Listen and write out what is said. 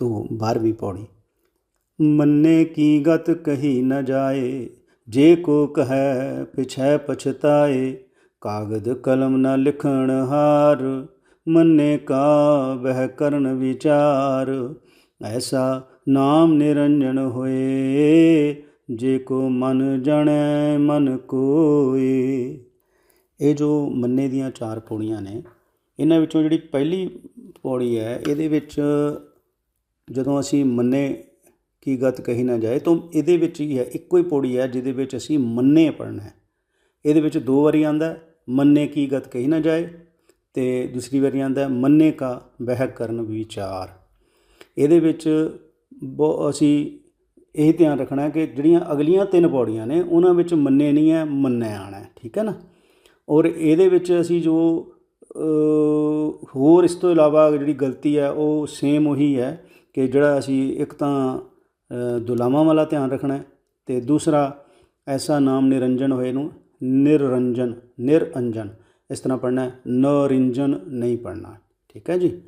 ਤੋਂ 12ਵੀਂ ਪੌੜੀ। ਮੰਨੇ ਕੀ ਗਤ ਕਹੀ ਨ ਜਾਏ, ਜੇ ਕੋ ਕਹੈ ਪਿਛੈ ਪਛਤਾਏ, ਕਾਗਦ ਕਲਮ ਨ ਲਿਖਣ ਹਾਰ, ਮੰਨੇ ਕਾ ਵਹਿ ਕਰਨ ਵਿਚਾਰ, ਐਸਾ ਨਾਮ ਨਿਰੰਜਨ ਹੋਏ, ਜੇ ਕੋ ਮਨ ਜਣੈ ਮਨ ਕੋਏ। ਇਹ ਜੋ ਮੰਨੇ ਦੀਆਂ ਚਾਰ ਪੌੜੀਆਂ ਨੇ, ਇਹਨਾਂ ਵਿੱਚੋਂ ਜਿਹੜੀ ਪਹਿਲੀ ਪੌੜੀ ਹੈ, ਇਹਦੇ ਵਿੱਚ ਜਦੋਂ ਅਸੀਂ ਮੰਨੇ ਕੀ ਗਤ ਕਹੀ ਨਾ ਜਾਏ, ਤਾਂ ਇਹਦੇ ਵਿੱਚ ਹੀ ਹੈ, ਇੱਕੋ ਹੀ ਪੌੜੀ ਹੈ ਜਿਹਦੇ ਵਿੱਚ ਅਸੀਂ ਮੰਨੇ ਪੜਨਾ ਹੈ। ਇਹਦੇ ਵਿੱਚ ਦੋ ਵਾਰੀ ਆਂਦਾ ਮੰਨੇ ਕੀ ਗਤ ਕਹੀ ਨਾ ਜਾਏ, ਤੇ ਦੂਸਰੀ ਵਾਰੀ ਆਂਦਾ ਮੰਨੇ ਕਾ ਵਹਿ ਕਰਨ ਵਿਚਾਰ। ਇਹਦੇ ਵਿੱਚ ਬਹੁ, ਅਸੀਂ ਇਹ ਧਿਆਨ ਰੱਖਣਾ ਕਿ ਜਿਹੜੀਆਂ ਅਗਲੀਆਂ ਤਿੰਨ ਪੌੜੀਆਂ ਨੇ, ਉਹਨਾਂ ਵਿੱਚ ਮੰਨੇ ਨਹੀਂ ਹੈ, ਮੰਨਿਆ ਆਣਾ ਠੀਕ ਹੈ ਨਾ? ਔਰ ਇਹਦੇ ਵਿੱਚ ਅਸੀਂ ਜੋ ਹੋਰ ਇਸ ਤੋਂ ਇਲਾਵਾ ਜਿਹੜੀ ਗਲਤੀ ਹੈ, ਉਹ ਸੇਮ ਉਹੀ ਹੈ ਕਿ ਜਿਹੜਾ ਅਸੀਂ ਇੱਕ ਤਾਂ ਦੁਲਾਵਾਂ ਵਾਲਾ ਧਿਆਨ ਰੱਖਣਾ ਅਤੇ ਦੂਸਰਾ ਐਸਾ ਨਾਮ ਨਿਰੰਜਨ ਹੋਏ ਨੂੰ ਨਿਰਰੰਜਨ ਨਿਰਅੰਜਨ। ਇਸ ਤਰ੍ਹਾਂ ਪੜ੍ਹਨਾ ਨਰਿੰਜਨ ਨਹੀਂ ਪੜ੍ਹਨਾ। ਠੀਕ ਹੈ ਜੀ?